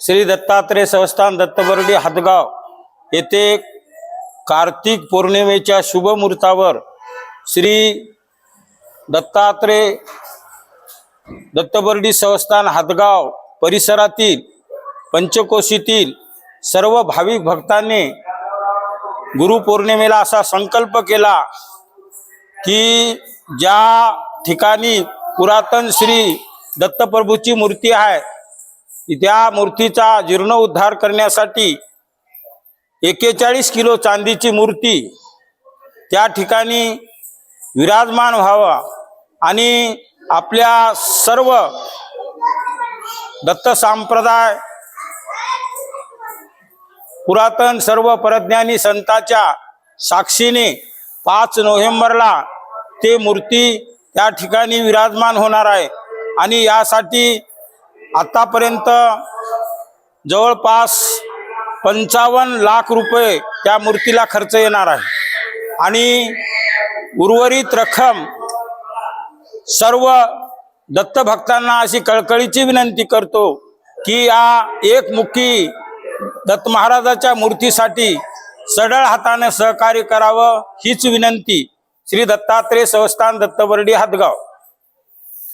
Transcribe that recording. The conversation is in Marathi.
श्री दत्तात्रय संस्थान दत्तबर्डी हातगाव येथे कार्तिक पौर्णिमेच्या शुभमुहूर्तावर श्री दत्तात्रय दत्तबर्डी संस्थान हातगाव परिसरातील पंचकोशीतील सर्व भाविक भक्तांनी गुरुपौर्णिमेला असा संकल्प केला की ज्या ठिकाणी पुरातन श्री दत्तप्रभूची मूर्ती आहे त्या मूर्तीचा जीर्णोद्धार करण्यासाठी एकेचाळीस किलो चांदीची मूर्ती त्या ठिकाणी विराजमान व्हावा आणि आपल्या सर्व दत्त संप्रदाय पुरातन सर्व परज्ञानी संताच्या साक्षीने पाच नोव्हेंबरला ते मूर्ती त्या ठिकाणी विराजमान होणार आहे. आणि यासाठी आतापर्यंत जवळपास पंचावन्न लाख रुपये त्या मूर्तीला खर्च येणार आहे. आणि उर्वरित रक्कम सर्व दत्तभक्तांना अशी कळकळीची विनंती करतो की या एकमुखी दत्त महाराजाच्या मूर्तीसाठी सडळ हाताने सहकार्य करावं हीच विनंती श्री दत्तात्रय संस्थान दत्तबर्डी हातगाव.